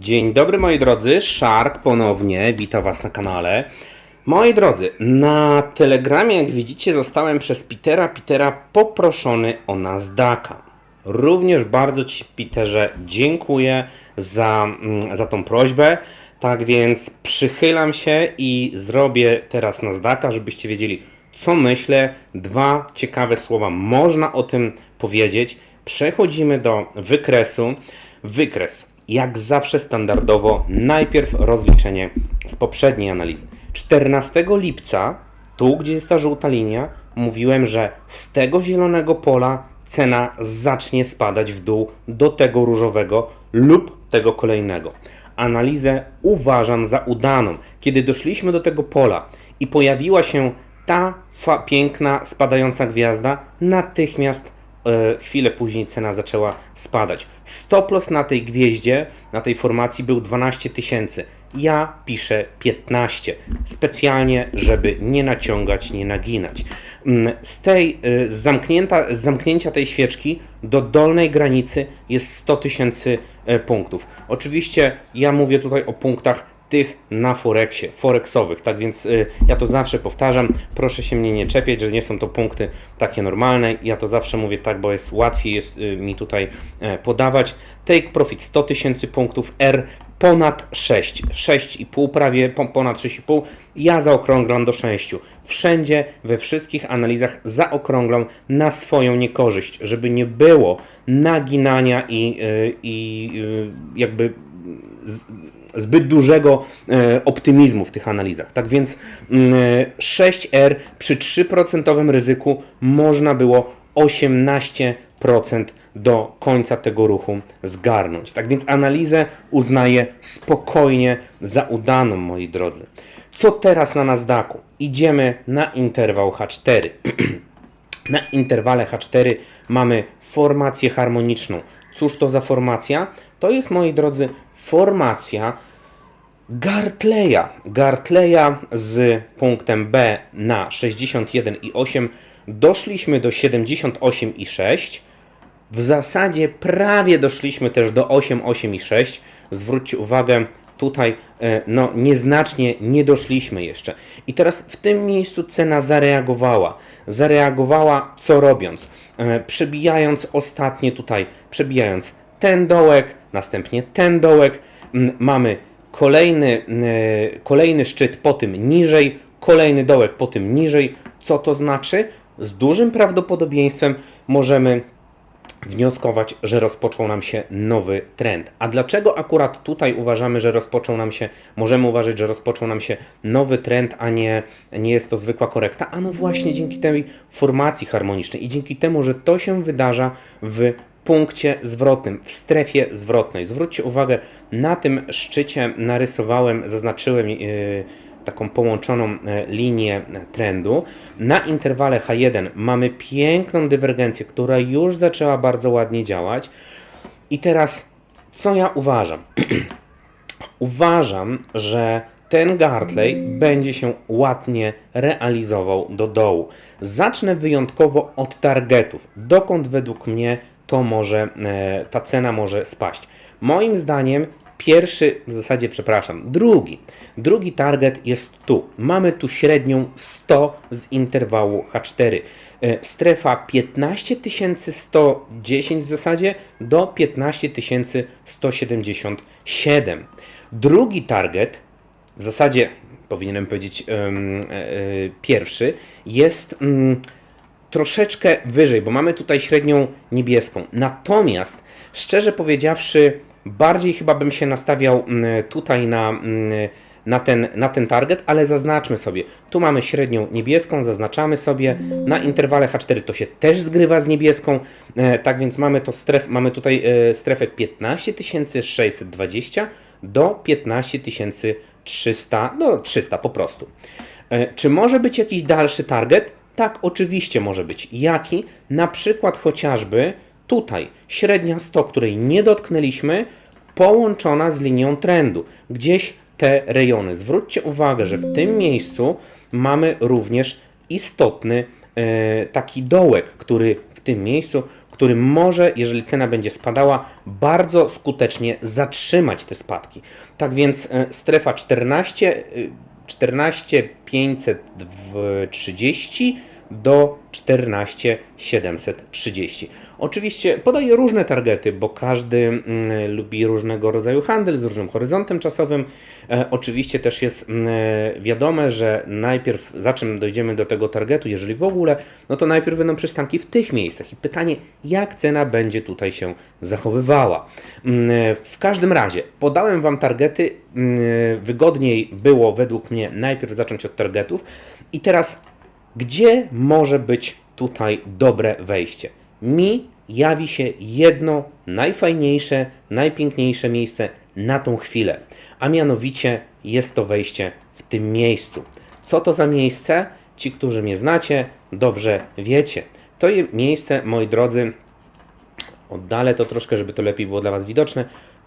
Dzień dobry moi drodzy, Shark ponownie, witam was na kanale. Moi drodzy, na Telegramie jak widzicie zostałem przez Petera Petera poproszony o Nasdaqa. Również bardzo Ci Peterze dziękuję za, mm, za tą prośbę. Tak więc przychylam się i zrobię teraz Nasdaqa, żebyście wiedzieli co myślę. Dwa ciekawe słowa można o tym powiedzieć. Przechodzimy do wykresu. Wykres, jak zawsze standardowo, najpierw rozliczenie z poprzedniej analizy. 14 lipca, tu gdzie jest ta żółta linia, mówiłem, że z tego zielonego pola cena zacznie spadać w dół do tego różowego lub tego kolejnego. Analizę uważam za udaną. Kiedy doszliśmy do tego pola i pojawiła się ta piękna spadająca gwiazda, natychmiast chwilę później cena zaczęła spadać. Stop loss na tej gwieździe, na tej formacji był 12 tysięcy. Ja piszę 15, specjalnie, żeby nie naciągać, nie naginać. Mm, Z tej, y, z, zamknięta, z zamknięcia tej świeczki do dolnej granicy jest 100 tysięcy e, punktów. Oczywiście ja mówię tutaj o punktach tych na Forexie, Forexowych. Tak więc y, ja to zawsze powtarzam. Proszę się mnie nie czepiać, że nie są to punkty takie normalne. Ja to zawsze mówię tak, bo jest łatwiej jest y, mi tutaj e, podawać. Take profit 100 tysięcy punktów, R ponad 6, 6,5 prawie po- ponad 6,5. Ja zaokrąglam do 6. Wszędzie, we wszystkich analizach zaokrąglam na swoją niekorzyść, żeby nie było naginania i, y, i y, jakby z, zbyt dużego e, optymizmu w tych analizach. Tak więc mm, e, 6R przy 3% ryzyku można było 18% do końca tego ruchu zgarnąć. Tak więc analizę uznaję spokojnie za udaną, moi drodzy. Co teraz na Nasdaqu? Idziemy na interwał H4. Na interwale H4 mamy formację harmoniczną. Cóż to za formacja? To jest, moi drodzy, formacja Gartleya. Gartleya z punktem B na 61,8 doszliśmy do 78,6. W zasadzie prawie doszliśmy też do 8,8,6. Zwróćcie uwagę, tutaj no, nieznacznie nie doszliśmy jeszcze. I teraz w tym miejscu cena zareagowała. Zareagowała co robiąc? E, Przebijając ostatnie tutaj, przebijając ten dołek, następnie ten dołek. Mm, Mamy kolejny, e, kolejny szczyt po tym niżej, kolejny dołek po tym niżej. Co to znaczy? Z dużym prawdopodobieństwem możemy wnioskować, że rozpoczął nam się nowy trend. A dlaczego akurat tutaj uważamy, że rozpoczął nam się, możemy uważać, że rozpoczął nam się nowy trend, a nie, nie jest to zwykła korekta? A no właśnie dzięki tej formacji harmonicznej i dzięki temu, że to się wydarza w punkcie zwrotnym, w strefie zwrotnej. Zwróćcie uwagę, na tym szczycie narysowałem, zaznaczyłem yy, taką połączoną e, linię trendu. Na interwale H1 mamy piękną dywergencję, która już zaczęła bardzo ładnie działać. I teraz, co ja uważam? uważam, że ten Gartley będzie się ładnie realizował do dołu. Zacznę wyjątkowo od targetów. Dokąd według mnie to może, e, ta cena może spaść? Moim zdaniem pierwszy, w zasadzie przepraszam, drugi. Drugi target jest tu. Mamy tu średnią 100 z interwału H4. E, Strefa 15110 w zasadzie do 15177. Drugi target, w zasadzie powinienem powiedzieć e, pierwszy, jest mm, troszeczkę wyżej, bo mamy tutaj średnią niebieską. Natomiast, szczerze powiedziawszy, bardziej chyba bym się nastawiał mm, tutaj na, mm, na, ten, na ten target, ale zaznaczmy sobie. Tu mamy średnią niebieską, zaznaczamy sobie. Na interwale H4 to się też zgrywa z niebieską. E, tak więc mamy, to stref, mamy tutaj e, strefę 15620 do 15300, no 300 po prostu. E, Czy może być jakiś dalszy target? Tak, oczywiście może być. Jaki? Na przykład chociażby tutaj średnia 100, której nie dotknęliśmy, połączona z linią trendu. Gdzieś te rejony. Zwróćcie uwagę, że w tym miejscu mamy również istotny e, taki dołek, który w tym miejscu, który może, jeżeli cena będzie spadała, bardzo skutecznie zatrzymać te spadki. Tak więc e, strefa 14, y, 14 530 do 14 730. Oczywiście podaję różne targety, bo każdy mm, lubi różnego rodzaju handel z różnym horyzontem czasowym. E, oczywiście też jest mm, e, wiadome, że najpierw, za czym dojdziemy do tego targetu, jeżeli w ogóle, no to najpierw będą przystanki w tych miejscach i pytanie, jak cena będzie tutaj się zachowywała. Mm, e, W każdym razie podałem Wam targety, mm, wygodniej było według mnie najpierw zacząć od targetów i teraz gdzie może być tutaj dobre wejście? Mi jawi się jedno najfajniejsze, najpiękniejsze miejsce na tą chwilę, a mianowicie jest to wejście w tym miejscu. Co to za miejsce? Ci, którzy mnie znacie, dobrze wiecie. To miejsce, moi drodzy, oddalę to troszkę, żeby to lepiej było dla Was widoczne.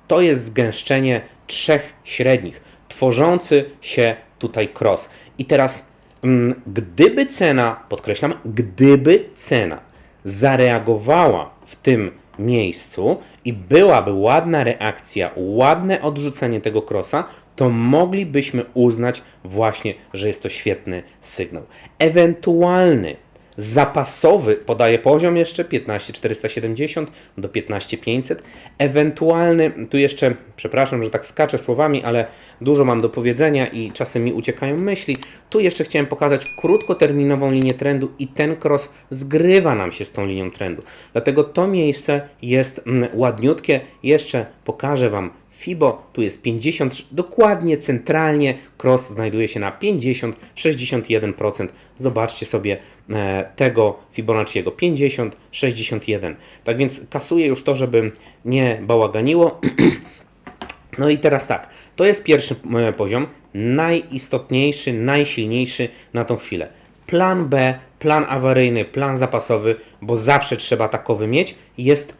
To jest zgęszczenie trzech średnich, tworzący się tutaj cross. I teraz, mm, gdyby cena, podkreślam, gdyby cena zareagowała w tym miejscu i byłaby ładna reakcja, ładne odrzucenie tego crossa, to moglibyśmy uznać właśnie, że jest to świetny sygnał. Ewentualny zapasowy podaje poziom jeszcze 15470 do 15500. Ewentualny, tu jeszcze, przepraszam, że tak skaczę słowami, ale dużo mam do powiedzenia i czasem mi uciekają myśli. Tu jeszcze chciałem pokazać krótkoterminową linię trendu i ten cross zgrywa nam się z tą linią trendu. Dlatego to miejsce jest mm, ładniutkie. Jeszcze pokażę Wam FIBO, tu jest 50, dokładnie centralnie cross znajduje się na 50, 61%. Zobaczcie sobie e, tego Fibonacciego 50, 61. Tak więc kasuję już to, żeby nie bałaganiło. No i teraz tak, to jest pierwszy e, poziom, najistotniejszy, najsilniejszy na tą chwilę. Plan B, plan awaryjny, plan zapasowy, bo zawsze trzeba takowy mieć, jest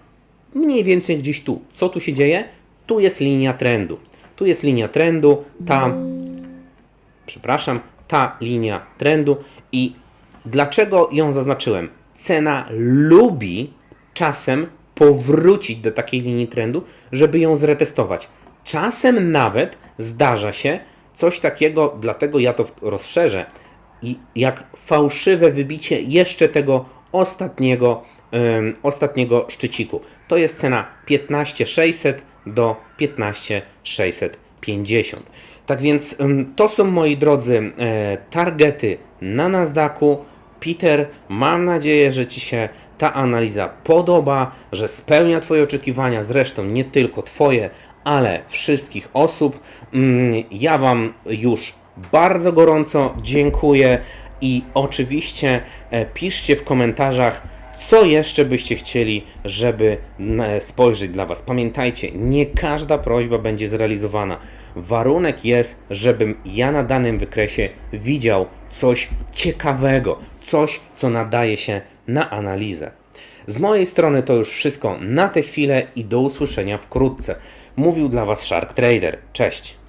mniej więcej gdzieś tu. Co tu się dzieje? Tu jest linia trendu. Tu jest linia trendu, ta, przepraszam, ta linia trendu i dlaczego ją zaznaczyłem? Cena lubi czasem powrócić do takiej linii trendu, żeby ją zretestować. Czasem nawet zdarza się coś takiego, dlatego ja to rozszerzę, i jak fałszywe wybicie jeszcze tego ostatniego, em, ostatniego szczyciku. To jest cena 15600 do 15650. Tak więc to są moi drodzy e, targety na Nasdaqu. Peter, mam nadzieję, że Ci się ta analiza podoba, że spełnia Twoje oczekiwania, zresztą nie tylko Twoje, ale wszystkich osób. Mm, Ja Wam już bardzo gorąco dziękuję i oczywiście e, piszcie w komentarzach, co jeszcze byście chcieli, żeby mm, spojrzeć dla Was. Pamiętajcie, nie każda prośba będzie zrealizowana. Warunek jest, żebym ja na danym wykresie widział coś ciekawego, coś, co nadaje się na analizę. Z mojej strony to już wszystko na tę chwilę i do usłyszenia wkrótce. Mówił dla Was Shark Trader. Cześć!